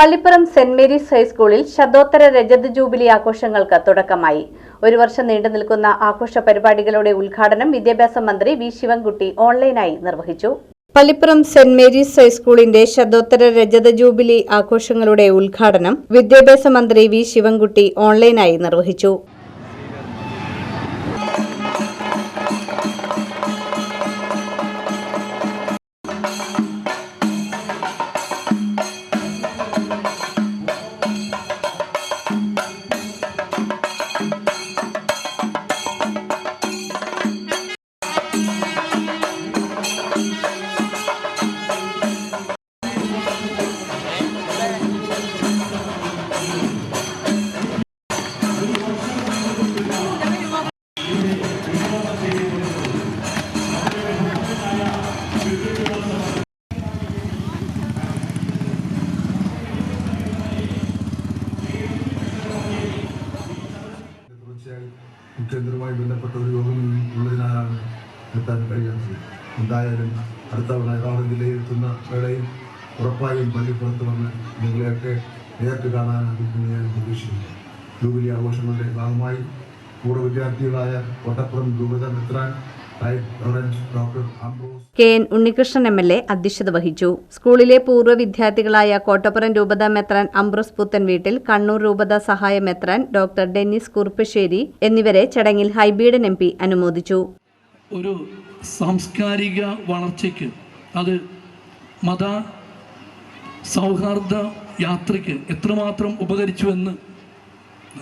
Pallippuram saint Mary's ഹൈസ്കൂളിൽ ശതോത്തര രജത jubilee ആഘോഷങ്ങൾക്ക് തുടക്കമായി. ഒരു വർഷം നീണ്ടു നിൽക്കുന്ന ആഘോഷ പരിപാടികളുടെ ഉദ്ഘാടനം വിദ്യാഭ്യാസ മന്ത്രി വി ശിവൻകുട്ടി ഓൺലൈനായി നിർവഹിച്ചു. പള്ളിപ്പുറം സെന്റ് മേരീസ് ഹൈസ്കൂളിന്റെ ശതോത്തര രജത ജൂബിലി ആഘോഷങ്ങളുടെ ഉദ്ഘാടനം വിദ്യാഭ്യാസ മന്ത്രി വി ശിവൻകുട്ടി ഓൺലൈനായി നിർവഹിച്ചു. മുഖ്യമന്ത്രിയുമായി ബന്ധപ്പെട്ട ഒരു യോഗം ഉള്ളതിനാലാണ് എത്താൻ കഴിയാത്തത് എന്തായാലും അടുത്ത തവണ എറണാകുളം ജില്ലയിലെത്തുന്ന വേളയിൽ ഉറപ്പായും പള്ളിപ്പുറത്ത് വന്ന് നിങ്ങളെയൊക്കെ നേരിട്ട് കാണാനാകുമെന്ന് ഞാൻ പ്രതീക്ഷിക്കുന്നു. ജൂബിലി ആഘോഷങ്ങളുടെ ഭാഗമായി പൂർവ വിദ്യാർത്ഥികളായ കോട്ടപ്പുറം രൂപത മെത്രാൻ K N Unnikrishnan M L A അധ്യക്ഷത വഹിച്ചു. സ്കൂളിലെ പൂർവ വിദ്യാർത്ഥികളായ കോട്ടപ്പുറം രൂപത മെത്രാൻ അംബ്രോസ് പുത്തൻ വീട്ടിൽ കണ്ണൂർ രൂപത സഹായ മെത്രാൻ ഡോക്ടർ ഡെന്നിസ് കുറുപ്പശ്ശേരി എന്നിവരെ ചടങ്ങിൽ ഹൈബീഡൻ എം പി അനുമോദിച്ചു. ഒരു സാംസ്കാരിക വളർച്ചയ്ക്ക് അത് മത സൗഹാർദ്ദ യാത്രയ്ക്ക് എത്രമാത്രം ഉപകരിച്ചുവെന്ന്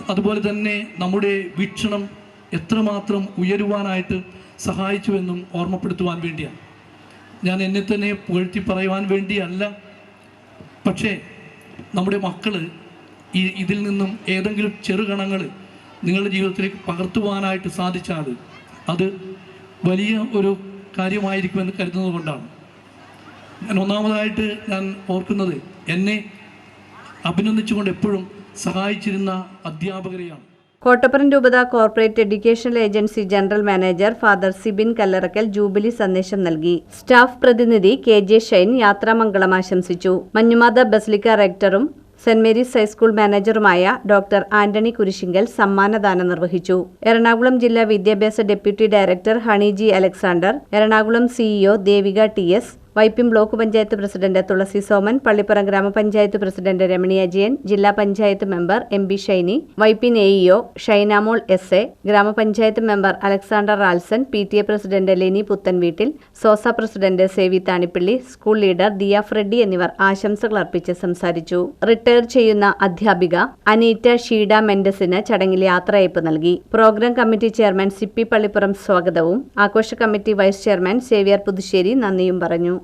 അതുപോലെ തന്നെ നമ്മുടെ വീക്ഷണം എത്രമാത്രം ഉയരുവാനായിട്ട് സഹായിച്ചുവെന്നും ഓർമ്മപ്പെടുത്തുവാൻ വേണ്ടിയാണ്. ഞാൻ എന്നെ തന്നെ പുകഴ്ത്തി പറയുവാൻ വേണ്ടിയല്ല. പക്ഷേ നമ്മുടെ മക്കൾ ഈ ഇതിൽ നിന്നും ഏതെങ്കിലും ചെറുകണങ്ങൾ നിങ്ങളുടെ ജീവിതത്തിലേക്ക് പകർത്തുവാനായിട്ട് സാധിച്ചാൽ അത് വലിയ ഒരു കാര്യമായിരിക്കുമെന്ന് കരുതുന്നത് കൊണ്ടാണ്. ഞാൻ ഒന്നാമതായിട്ട് ഞാൻ ഓർക്കുന്നത് എന്നെ അഭിനന്ദിച്ചുകൊണ്ട് എപ്പോഴും സഹായിച്ചിരുന്ന അധ്യാപകരെയാണ്. കോട്ടപ്പുറം രൂപത corporate educational agency general manager father Sibin Kallarakkal jubilee സന്ദേശം നൽകി. സ്റ്റാഫ് പ്രതിനിധി കെ ജെ ഷൈൻ യാത്രാമംഗളം ആശംസിച്ചു. മഞ്ഞുമാത ബസ്ലിക്ക റെക്ടറും സെന്റ് മേരീസ് ഹൈസ്കൂൾ മാനേജറുമായ ഡോക്ടർ ആന്റണി കുരിശിങ്കൽ സമ്മാനദാനം നിർവഹിച്ചു. എറണാകുളം ജില്ലാ വിദ്യാഭ്യാസ deputy director Honey G Alexander Ernakulam CEO Devika T S Vypin block panchayat president Thulasi Soman Pallippuram ഗ്രാമപഞ്ചായത്ത് പ്രസിഡന്റ് രമണി അജയൻ ജില്ലാ panchayat member M B Shiny Vypin AEO Shinamol S A ഗ്രാമപഞ്ചായത്ത് member Alexander Ralson P T A president Leni Puthenveettil SOSA president Savy Thanippilly school leader Diya Freddy എന്നിവർ ആശംസകൾ അർപ്പിച്ച് സംസാരിച്ചു. Retire ചെയ്യുന്ന അധ്യാപിക അനീറ്റ ഷീഡ മെൻഡസിന് ചടങ്ങിൽ യാത്രയയപ്പ് നൽകി. Programme committee chairman Sippy Pallippuram സ്വാഗതവും ആഘോഷ committee vice chairman Xavier Puthussery നന്ദിയും പറഞ്ഞു.